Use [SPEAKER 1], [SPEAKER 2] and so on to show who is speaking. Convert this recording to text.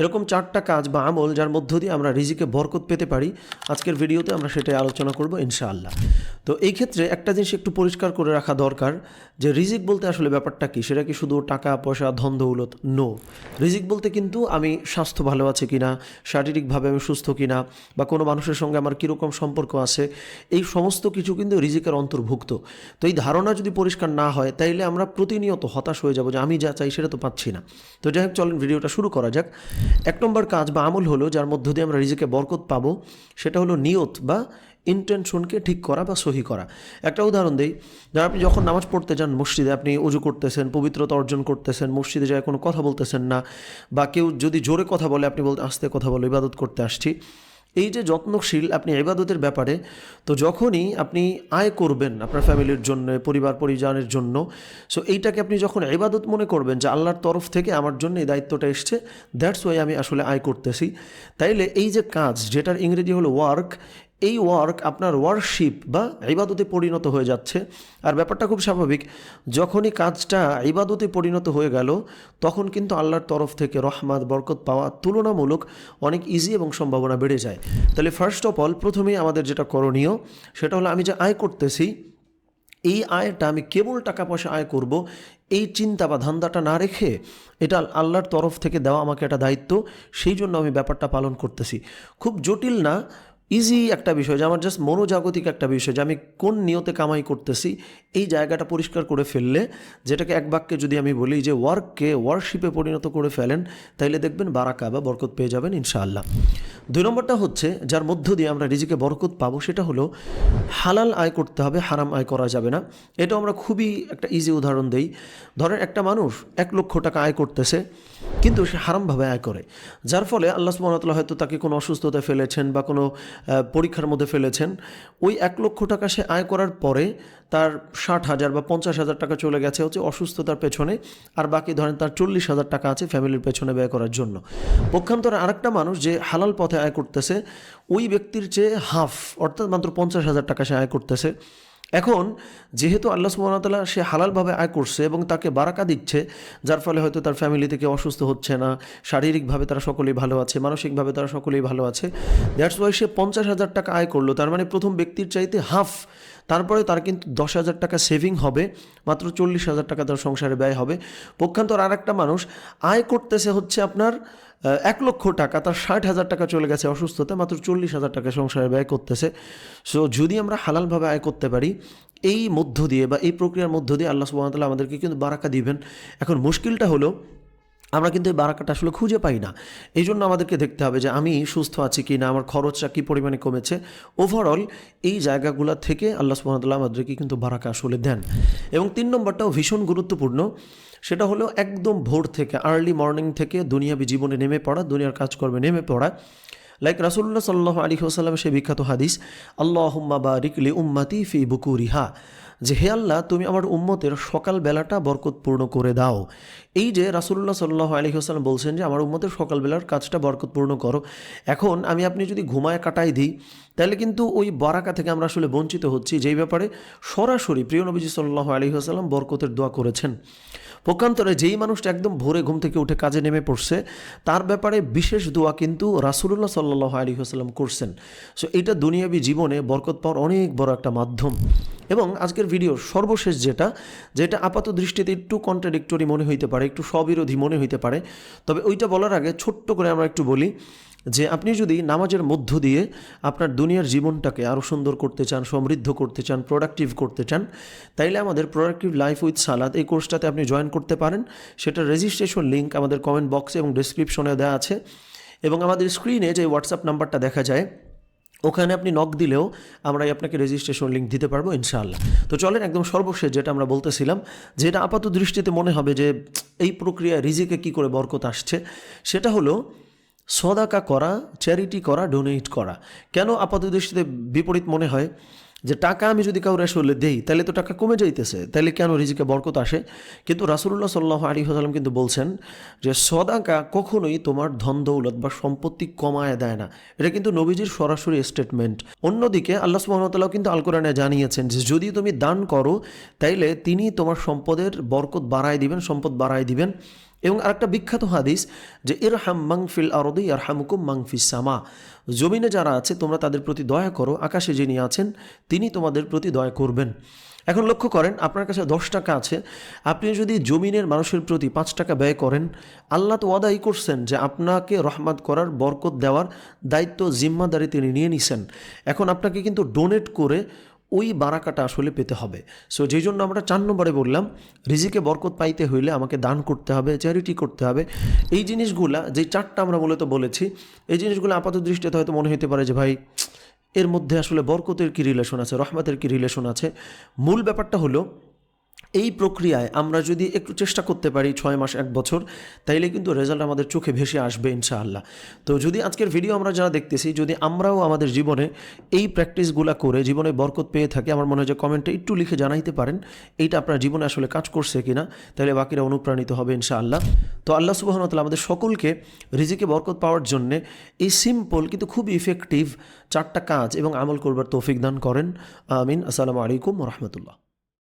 [SPEAKER 1] এরকম চারটা কাজ বা আমল যার মধ্য দিয়ে আমরা রিজিকে বরকত পেতে পারি, আজকের ভিডিওতে আমরা সেটাই আলোচনা করব ইনশাআল্লাহ। তো এই ক্ষেত্রে একটা জিনিস একটু পরিষ্কার করে রাখা দরকার যে রিজিক বলতে আসলে ব্যাপারটা কি? সেটা কি শুধু টাকা, পয়সা, ধন, দৌলত? নো রিজিক বলতে কিন্তু আমি স্বাস্থ্য ভালো আছে কিনা, শারীরিকভাবে আমি সুস্থ কিনা, বা কোনো মানুষের সঙ্গে আমার কীরকম সম্পর্ক আছে, এই সমস্ত কিছু কিন্তু রিজিকের অন্তর্ভুক্ত। তো এই ধারণা যদি পরিষ্কার না হয়, তাইলে আমরা প্রতিনিয়ত হতাশ হয়ে যাব যে আমি যা চাই সেটা তো পাচ্ছি না। তো যাই হোক, চলেন ভিডিওটা শুরু করা যাক। এক নম্বর কাজ বা আমল হলো যার মধ্য দিয়ে আমরা রিজিকে বরকত পাবো, সেটা হলো নিয়ত বা ইন্টেনশনকে ঠিক করা বা সহি করা। একটা উদাহরণ দিই যারা আপনি যখন নামাজ পড়তে যান মসজিদে, আপনি উজু করতেছেন, পবিত্রতা অর্জন করতেছেন, মসজিদে যায় কোনো কথা বলতেছেন না, বা কেউ যদি জোরে কথা বলে, আপনি বলতে, আসতে কথা বলে, ইবাদত করতে আসছি। এই যে যত্নশীল আপনি এবাদতের ব্যাপারে, তো যখনই আপনি আয় করবেন আপনার ফ্যামিলির জন্য, পরিবার, পরিজনের জন্য সো এইটাকে আপনি যখন এবাদত মনে করবেন যে আল্লাহর তরফ থেকে আমার জন্য এই দায়িত্বটা এসছে দ্যাটস ওয়াই আমি আসলে আয় করতেছি। তাইলে এই যে কাজ, যেটার ইংরেজি হলো ওয়ার্ক এই ওয়ার্ক আপনার ওয়ার্কশিপ বা ইবাদতে পরিণত হয়ে যাচ্ছে। আর ব্যাপারটা খুব স্বাভাবিক, যখনই কাজটা ইবাদতে পরিণত হয়ে গেল, তখন কিন্তু আল্লাহর তরফ থেকে রহমাত, বরকত পাওয়া তুলনামূলক অনেক ইজি এবং সম্ভাবনা বেড়ে যায়। তাহলে ফার্স্ট অফ অল প্রথমেই আমাদের যেটা করণীয়, সেটা হলো আমি যে আয় করতেছি, এই আয়টা আমি কেবল টাকা পয়সা আয় করব, এই চিন্তা বা ধান্দাটা না রেখে এটা আল্লাহর তরফ থেকে দেওয়া আমাকে একটা দায়িত্ব, সেই জন্য আমি ব্যাপারটা পালন করতেছি। খুব জটিল না ইজি একটা বিষয় যে, আমার জাস্ট মনোজাগতিক একটা বিষয় যে, আমি কোন নিয়তে কামাই করতেছি, এই জায়গাটা পরিষ্কার করে ফেললে, যেটাকে এক বাক্যে যদি আমি বলি যে ওয়ার্ককে ওয়ার্কশিপে পরিণত করে ফেলেন, তাইলে দেখবেন বারাকা বা বরকত পেয়ে যাবেন ইনশাআল্লাহ। দুই নম্বরটা হচ্ছে, যার মধ্য দিয়ে আমরা রিজিকে বরকত পাবো, সেটা হলো হালাল আয় করতে হবে, হারাম আয় করা যাবে না। এটা আমরা খুবই একটা ইজি উদাহরণ দেই। ধরেন একটা মানুষ এক লক্ষ টাকা আয় করতেছে, কিন্তু সে হারামভাবে আয় করে। যার ফলে আল্লাহ সুবাহতাল্লাহ হয়তো তাকে কোনো অসুস্থতায় ফেলেছেন বা কোনো পরীক্ষার মধ্যে ফেলেছেন। ওই এক লক্ষ টাকা সে আয় করার পরে তার ষাট হাজার বা পঞ্চাশ হাজার টাকা চলে গেছে হচ্ছে অসুস্থতার পেছনে, আর বাকি ধরেন তার চল্লিশ হাজার টাকা আছে ফ্যামিলির পেছনে ব্যয় করার জন্য। পক্ষান্তরে আরেকটা মানুষ যে হালাল পথে আয় করতেছে, ওই ব্যক্তির চেয়ে হাফ, অর্থাৎ মাত্র পঞ্চাশ হাজার টাকা সে আয় করতেছে। এখন যেহেতু আল্লাহ সুবাহতাল্লাহ সে হালালভাবে আয় করছে এবং তাকে বারাকা দিচ্ছে, যার ফলে হয়তো তার ফ্যামিলি থেকে অসুস্থ হচ্ছে না, শারীরিকভাবে তারা সকলেই ভালো আছে, মানসিকভাবে তারা সকলেই ভালো আছে, দ্যাটস ওয়াই সে পঞ্চাশ হাজার টাকা আয় করল, তার মানে প্রথম ব্যক্তির চাইতে হাফ তারপরে তার কিন্তু দশ হাজার টাকা সেভিং হবে, মাত্র চল্লিশ হাজার টাকা তার সংসারে ব্যয় হবে। পক্ষান্তর আর একটা মানুষ, আয় করতেছে হচ্ছে আপনার এক লক্ষ টাকা, তার ষাট হাজার টাকা চলে গেছে অসুস্থতা, মাত্র চল্লিশ হাজার টাকা সংসারে ব্যয় করতেছে। সো যদি আমরা হালালভাবে আয় করতে পারি, এই মধ্য দিয়ে বা এই প্রক্রিয়ার মধ্য দিয়ে আল্লাহ সুবাহতাল্লাহ আমাদেরকে কিন্তু বারাকা দিবেন। এখন মুশকিলটা হলো আমরা কিন্তু এই বারাকাটা আসলে খুঁজে পাই না। এই জন্য আমাদেরকে দেখতে হবে যে আমি সুস্থ আছি কি না আমার খরচটা কী পরিমাণে কমেছে। ওভারঅল এই জায়গাগুলো থেকে আল্লাহ সুহামতাল্লাহ আমাদেরকে কিন্তু বারাকা আসলে দেন। এবং তিন নম্বরটাও ভীষণ গুরুত্বপূর্ণ, সেটা হলো একদম ভোর থেকে আর্লি মর্নিং থেকে দুনিয়াবি জীবনে নেমে পড়া, দুনিয়ার কাজকর্মে নেমে পড়া। লাইক রাসুল্লাহ সাল্লাহ আলী হোসাল্লাম সে বিখ্যাত হাদিস আল্লাহ বা রিকলি উম্মাতি ফি বুকুরিহা। যে, হে আল্লাহ, তুমি আমার উম্মতের সকাল বেলাটা বরকতপূর্ণ করে দাও। এই যে রাসুল্লাহ সাল্লাহ আলী হোসাল্লাম বলছেন যে, আমার উম্মতের সকালবেলার কাজটা বরকতপূর্ণ করো। এখন আমি আপনি যদি ঘুমায় কাটাই দিই, তাহলে কিন্তু ওই বারাকা থেকে আমরা আসলে বঞ্চিত হচ্ছি। যেই ব্যাপারে সরাসরি প্রিয় নবীজি সাল্লাহ আলী হাসাল্লাম বরকতের দোয়া করেছেন। পক্ষান্তরে যেই মানুষটা একদম ভোরে ঘুম থেকে উঠে কাজে নেমে পড়ছে, তার ব্যাপারে বিশেষ দোয়া কিন্তু রাসুল্লাহ সাল্লাহ আলী হাসাল্লাম করছেন। সো এটা দুনিয়াবী জীবনে বরকত পাওয়ার অনেক বড় একটা মাধ্যম। এবং আজকের ভিডিওর সর্বশেষ যেটা যেটা আপাত দৃষ্টিতে একটু কন্ট্রাডিক্টরি মনে হইতে পারে, একটু স্ববিরোধী মনে হইতে পারে, তবে ওইটা বলার আগে ছোট্ট করে আমরা একটু বলি যে, আপনি যদি নামাজের মধ্য দিয়ে আপনার দুনিয়ার জীবনটাকে আরও সুন্দর করতে চান, সমৃদ্ধ করতে চান প্রোডাক্টিভ করতে চান, তাইলে আমাদের প্রোডাক্টিভ লাইফ উইথ সালাদ এই কোর্সটাতে আপনি জয়েন করতে পারেন। সেটার রেজিস্ট্রেশন লিঙ্ক আমাদের কমেন্ট বক্সে এবং ডিসক্রিপশনে দেওয়া আছে। এবং আমাদের স্ক্রিনে যে হোয়াটসঅ্যাপ নাম্বারটা দেখা যায়, ওখানে আপনি নক দিলেও আমরা আপনাকে রেজিস্ট্রেশন লিঙ্ক দিতে পারব, ইনশাআল্লাহ। তো চলেন একদম সর্বশেষ যেটা আমরা বলতেছিলাম, যেটা আপাত দৃষ্টিতে মনে হবে যে এই প্রক্রিয়া রিজিকে কি করে বরকত আসছে, সেটা হলো সদাকা করা চ্যারিটি করা ডোনেট করা। কেন আপাত দৃষ্টিতে বিপরীত মনে হয়? যে টাকা আমি যদি কাউরে আসলে দেই, তাহলে তো টাকা কমে যাইতেছে। তাহলে কেন রিজিকে বরকত আসে? কিন্তু রাসুল্লাহ সাল্লাহ আলী হাসালাম কিন্তু বলছেন যে, সদাকা কখনোই তোমার ধন দৌলত বা সম্পত্তি কমায় দেয় না। এটা কিন্তু নবীজির সরাসরি স্টেটমেন্ট অন্যদিকে আল্লাহ সুবাহতাল্লাহ কিন্তু আল কোরআনে জানিয়েছেন যে, যদি তুমি দান করো, তাইলে তিনি তোমার সম্পদের বরকত বাড়ায় দিবেন, সম্পদ বাড়ায় দিবেন। এবং আরেকটা বিখ্যাত হাদিস যে, ইরহাম মাংফিল আরদি ইরহামুকুম মাংফিস সামা জমিনে যারা আছে, তোমরা তাদের প্রতি দয়া করো, আকাশে যিনি আছেন, তিনি তোমাদের প্রতি দয়া করবেন। এখন লক্ষ্য করেন, আপনার কাছে দশ টাকা আছে। আপনি যদি জমিনের মানুষের প্রতি পাঁচ টাকা ব্যয় করেন, আল্লাহ তো ওয়াদাই করছেন যে, আপনাকে রহমত করার, বরকত দেওয়ার দায়িত্ব জিম্মাদারি তিনি নিয়ে নিছেন। এখন আপনাকে কিন্তু ডোনেট করে ওই বারাকাটা আসলে পেতে হবে। সো যেই জন্য আমরা চার নম্বরে বললাম, রিজিকে বরকত পাইতে হইলে আমাকে দান করতে হবে চ্যারিটি করতে হবে। এই জিনিসগুলা, যে চারটা আমরা মূলত বলেছি, এই জিনিসগুলো আপাত দৃষ্টিতে হয়তো মনে হতে পারে যে, ভাই, এর মধ্যে আসলে বরকতের কী রিলেশন আছে, রহমতের কী রিলেশন আছে? মূল ব্যাপারটা হলো এই প্রক্রিয়ায় আমরা যদি একটু চেষ্টা করতে পারি ছয় মাস, এক বছর, তাইলে কিন্তু রেজাল্ট আমাদের চোখে ভেসে আসবে ইনশাআল্লাহ। তো যদি আজকের ভিডিও আমরা যারা দেখতেছি, যদি আমরাও আমাদের জীবনে এই প্র্যাকটিসগুলো করে জীবনে বরকত পেয়ে থাকি, আমার মনে হয় যে কমেন্টে একটু লিখে জানাইতে পারেন, এইটা আপনার জীবনে আসলে কাজ করছে কিনা তাহলে বাকিরা অনুপ্রাণিত হবে ইনশাআল্লাহ। তো আল্লাহ সুবাহতাল আমাদের সকলকে রিজিকে বরকত পাওয়ার জন্যে এই সিম্পল কিন্তু খুব ইফেক্টিভ চারটা কাজ এবং আমল করবার তৌফিক দান করেন। আমিন। আসসালামু আলাইকুম রহমতুল্লাহ।